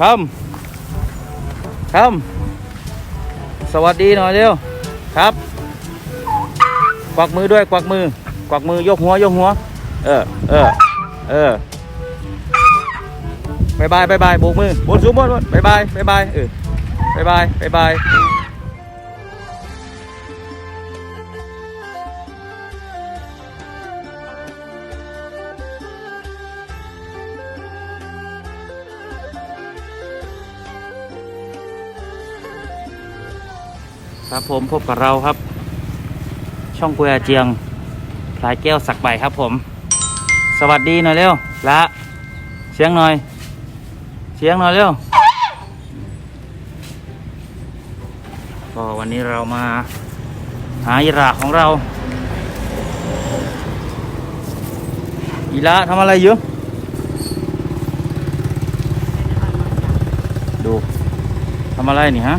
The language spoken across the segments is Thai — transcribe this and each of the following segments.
คำคำสวัสดีหน่อยเร็วครับ กวักมือด้วยกวักมือ กวักมือยกหัวยกหัว เออเออเออบายบายบายบายโบกมือบนสูงบนบนบายบายบายบายเออบายบายบายบาย ครับผมพบกับเราครับ ช่องกุยอาเจียงสายแก้วสักใบครับผม สวัสดีหน่อยเร็วละเสียงหน่อย เสียงหน่อยเร็วก็วันนี้เรามาหาอิระของเราอีละทำอะไรอยู่ดูทำอะไรนี่ฮะ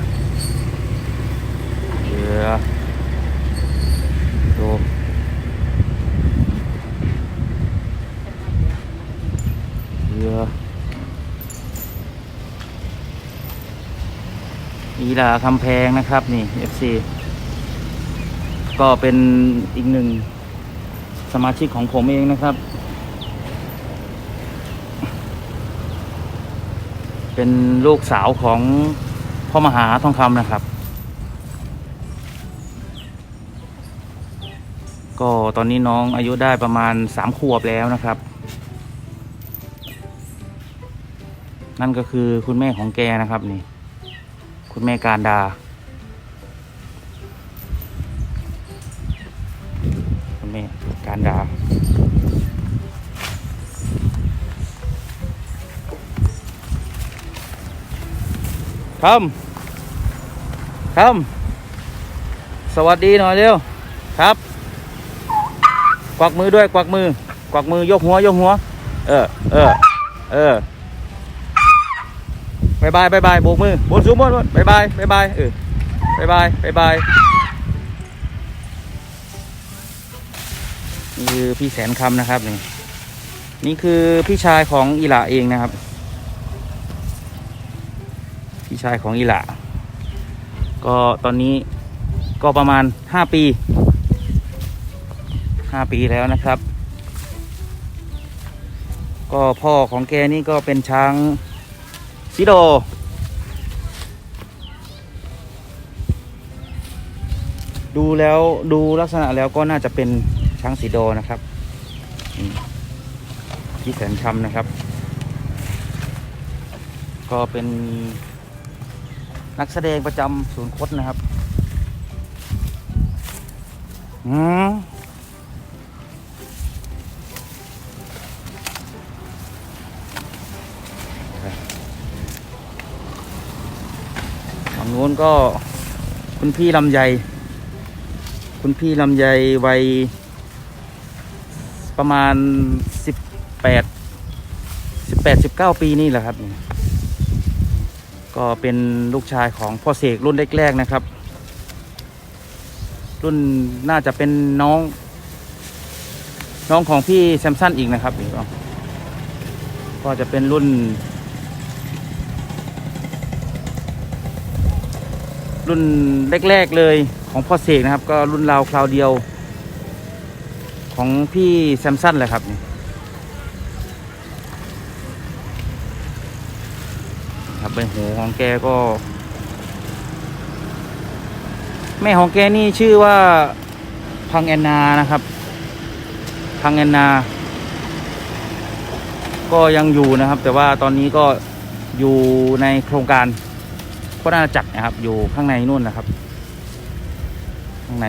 รือดูเรืออีหลาคำแพงนะครับนี่ FC ก็เป็นอีกหนึ่งสมาชิกของผมเองนะครับ เป็นลูกสาวของพ่อมหาทองคำนะครับ ก็ตอนนี้น้องอายุได้ประมาณสามขวบแล้วนะครับ นั่นก็คือคุณแม่ของแกนะครับนี่ คุณแม่การดา คุณแม่การดาคำคำสวัสดีหน่อยเร็วครับ กวักมือด้วยกวักมือ กวักมือยกหัวยกหัว เออ เออ เออบายบายบายบายโบกมือบนสูงบนบนบายบายบายบายเออบายบายบายบายนี่คือพี่แสนคำนะครับนี่นี่คือพี่ชายของอีหลาเองนะครับ พี่ชายของอีหลาก็ตอนนี้ก็ประมาณห้าปี ห้าปีแล้วนะครับ ก็พ่อของแกนี่ก็เป็นช้างซิโด ดูแล้วดูลักษณะแล้วก็น่าจะเป็นช้างสีโดนะครับอืมพี่แสนคำนะครับ ก็เป็นนักแสดงประจำศูนย์คดนะครับ อืม งนู้นก็คุณพี่ลำไย คุณพี่ลำไยวัยประมาณสิบแปดสิบแปดสิบเก้าปีนี่แหละครับ ก็เป็นลูกชายของพ่อเสกรุ่นแรกๆนะครับ รุ่นน่าจะเป็นน้อง น้องของพี่แซมสันอีกนะครับก็จะเป็นรุ่น รุ่นแรก ๆ เลยของพ่อเสกนะครับ ก็รุ่นราวคราวเดียว ของพี่แซมสันเลยครับนี่ครับใบหูของแกก็ แม่ของแกนี่ชื่อว่าพังแอนนานะครับ พังแอนนา ก็ยังอยู่นะครับ แต่ว่าตอนนี้ก็อยู่ในโครงการ ก็น่าจักรนะครับ อยู่ข้างในนู่นนะครับ ข้างใน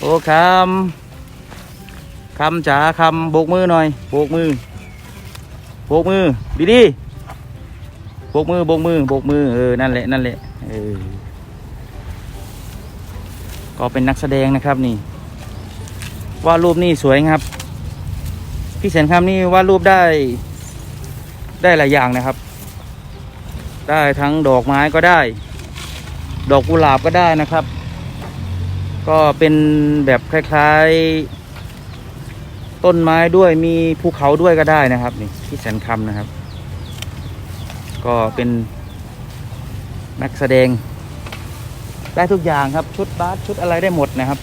โอ้คำคำจ๋าคำโบกมือหน่อย โบกมือ โบกมือดีดีโบกมือโบกมือโบกมือเออนั่นแหละนั่นแหละเออก็เป็นนักแสดงนะครับนี่ วาดรูปนี่สวยครับ พี่แสนคำนี่วาดรูปได้ได้หลายอย่างนะครับ ได้ทั้งดอกไม้ก็ได้ ดอกกุหลาบก็ได้นะครับ ก็เป็นแบบคล้ายๆ ต้นไม้ด้วยมีภูเขาด้วยก็ได้นะครับนี่ที่แสนคำนะครับ ก็เป็นนักแสดงได้ทุกอย่างครับชุดบาสชุดอะไรได้หมดนะครับ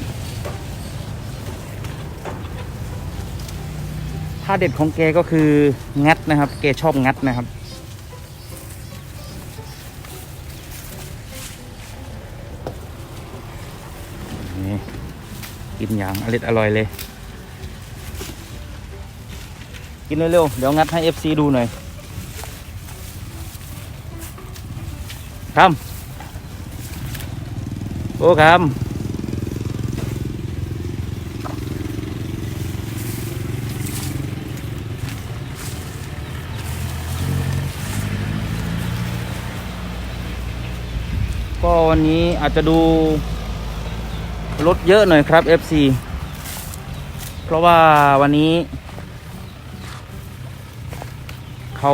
ท่าเด็ดของแกก็คืองัดนะครับ แกชอบงัดนะครับ นี่กินอย่างอร่อยอร่อยเลย กินเร็วๆ เดี๋ยวงัดให้ FC ดูหน่อยคำโอ้คำ ก็วันนี้อาจจะดูรถเยอะหน่อยครับ FC เพราะว่าวันนี้ เขา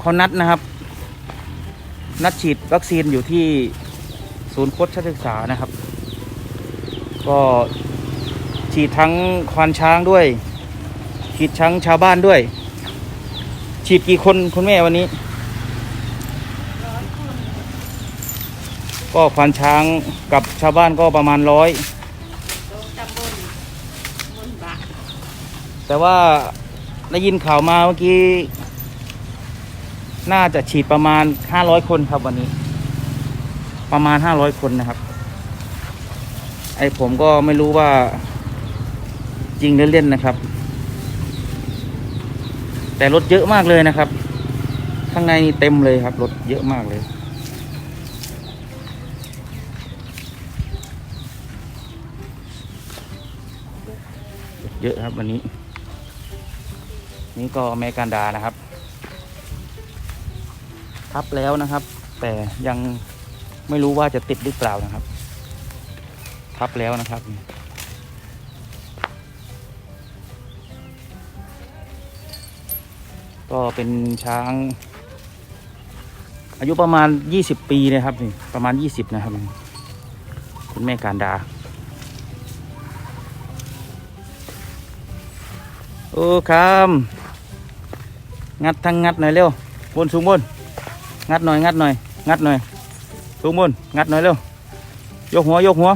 เขานัดนะครับ นัดฉีดวัคซีนอยู่ที่ศูนย์โคชศึกษานะครับ ก็ฉีดทั้งควานช้างด้วย ฉีดทั้งชาวบ้านด้วย ฉีดกี่คนคุณแม่วันนี้ ก็ควานช้างกับชาวบ้านก็ประมาณร้อยตำบลมนบะแต่ว่าได้ยินข่าวมาเมื่อกี้ น่าจะฉีดประมาณ 500 คนครับวันนี้ ประมาณ 500 คนนะครับ ไอผมก็ไม่รู้ว่าจริงหรือเล่นนะครับ แต่รถเยอะมากเลยนะครับ ข้างในนี่เต็มเลยครับรถเยอะมากเลย เยอะครับวันนี้ นี่ก็อเมกันดานะครับ ทับแล้วนะครับ แต่ยังไม่รู้ว่าจะติดหรือเปล่านะครับ ทับแล้วนะครับก็เป็นช้าง อายุประมาณ 20 ปีนะครับนี่ประมาณ 20 นะครับ คุณแม่การดา โอ้ครับงัดทั้งงัดหน่อยเร็วบนสูงบน งัดหน่อยงัดหน่อยงัดหน่อยสูงบนงัดหน่อยเร็วยกหัวยกหัว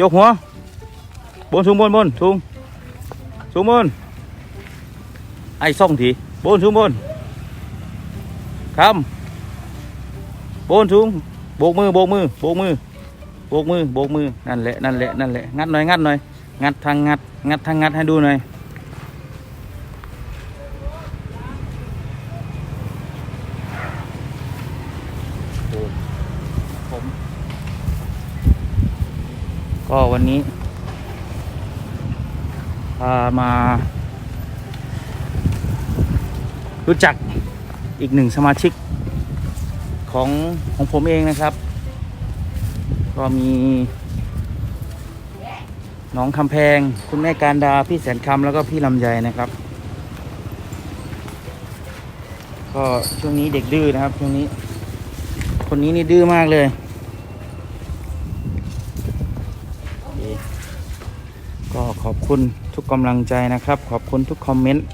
ยกหัวบนสูงบนบนสูงสูงบนไอ้ส่องทีบนสูงบนคำบนสูงโบกมือโบกมือโบกมือโบกมือโบกมือนั่นแหละนั่นแหละนั่นแหละงัดหน่อยงัดหน่อยงัดทางงัดงัดทางงัดให้ดูหน่อย ก็วันนี้พามา รู้จักอีกหนึ่งสมาชิกของของผมเองนะครับ ก็มีน้องคำแพง คุณแม่การดา พี่แสนคำแล้วก็พี่ลำไยนะครับ ก็ช่วงนี้เด็กดื้อนะครับช่วงนี้ คนนี้นี่ดื้อมากเลย อบคุณทุกกำลังใจนะครับ ขอบคุณทุกคอมเมนต์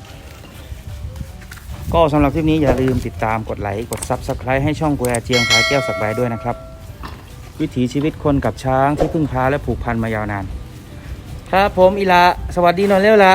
ก็สำหรับคลิปนี้อย่าลืมติดตามกดไลค์กด Subscribe ให้ช่องกุยอาเจียงขายแก้วสักใบด้วยนะครับ วิถีชีวิตคนกับช้างที่พึ่งพาและผูกพันมายาวนาน ครับผมอีละสวัสดีนอนเร็วละ